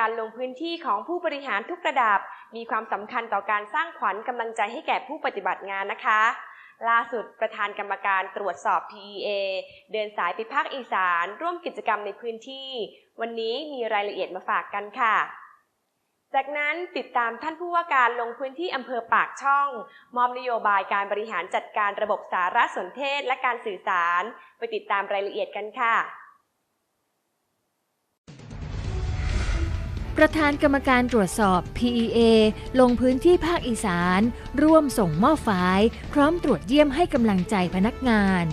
การลงพื้นที่ของผู้บริหารทุกระดับ มีความสำคัญต่อการสร้างขวัญกำลังใจให้แก่ผู้ปฏิบัติงานนะคะ ล่าสุดประธานกรรมการตรวจสอบ PEA เดินสายไปภาคอีสาน ร่วมกิจกรรมในพื้นที่ วันนี้มีรายละเอียดมาฝากกันค่ะจากนั้นติดตามท่านผู้ว่าการลงพื้นที่อำเภอปากช่อง มอบนโยบายการบริหารจัดการระบบสารสนเทศและการสื่อสาร ไปติดตามรายละเอียดกันค่ะ ประธานกรรมการตรวจสอบ PEA ลงพื้นที่ภาคอีสาน ร่วมส่งมอบฝาย พร้อมตรวจเยี่ยมให้กำลังใจพนักงาน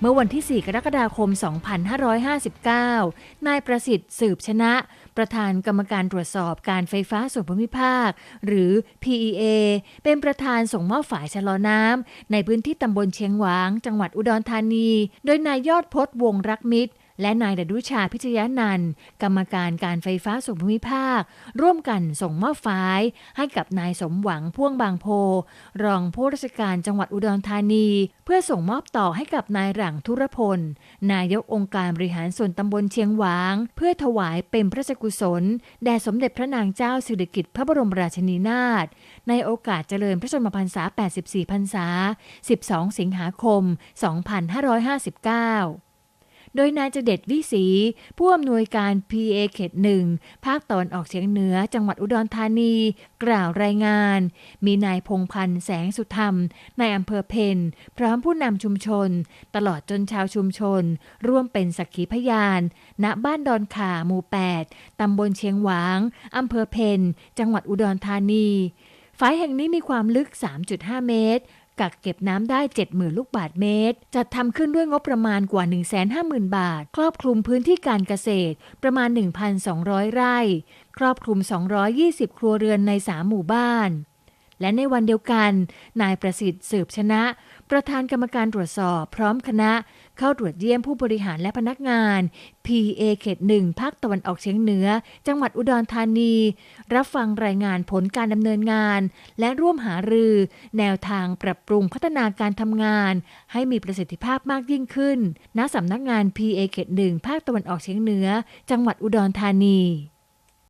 เมื่อวันที่ 4 กรกฎาคม 2559 นายประสิทธิ์สืบชนะ ประธานกรรมการตรวจสอบการไฟฟ้าส่วนภูมิภาค หรือ PEA เป็นประธานส่งมอบฝายชะลอน้ำในพื้นที่ตำบลเชียงหวาง จังหวัดอุดรธานี โดยนายยอดพจน์วงรักมิตร และนายดดุชาพิชยานันกรรมการการไฟฟ้าส่วนภูมิภาค ร่วมกันส่งมอบฝายให้กับนายสมหวังพ่วงบางโพ รองผู้ราชการจังหวัดอุดรธานี เพื่อส่งมอบต่อให้กับนายหลังธุรพล นายกองค์การบริหารส่วนตำบลเชียงหวาง เพื่อถวายเป็นพระราชกุศล แด่สมเด็จพระนางเจ้าสิริกิติ์พระบรมราชินีนาถในโอกาสเจริญพระชนมพรรษา 84 พรรษา 12 สิงหาคม 2559 โดยนายเจเด็ดวิสี ผู้อำนวยการ PA เขตหนึ่งภาคตะวันออกเฉียงเหนือจังหวัดอุดรธานี กล่าวรายงาน มีนายพงพันธ์แสงสุธรรมในายอำเภอเพนพร้อมผู้นำชุมชน ตลอดจนชาวชุมชน ร่วมเป็นสักขีพยาน ณบ้านดอนขาหมู่ 8ตำบลเชียงหวางอำเภอเพนจังหวัดอุดรธานีฝายแห่งนี้มีความลึก 3.5 เมตร กักเก็บน้ำได้ 70,000 ลูกบาทเมตร จัดทำขึ้นด้วยงบประมาณกว่า 150,000 บาท ครอบคลุมพื้นที่การเกษตรประมาณ 1,200 ไร่ ครอบคลุม 220 ครัวเรือนใน 3 หมู่บ้าน และในวันเดียวกัน นายประสิทธิ์สืบชนะ ประธานกรรมการตรวจสอบพร้อมคณะ เข้าตรวจเยี่ยมผู้บริหารและพนักงาน PA เขตหนึ่งภาคตะวันออกเฉียงเหนือ จังหวัดอุดรธานี รับฟังรายงานผลการดำเนินงาน และร่วมหารือ แนวทางปรับปรุงพัฒนาการทำงาน ให้มีประสิทธิภาพมากยิ่งขึ้น ณสำนักงาน PA เขตหนึ่งภาคตะวันออกเฉียงเหนือ จังหวัดอุดรธานี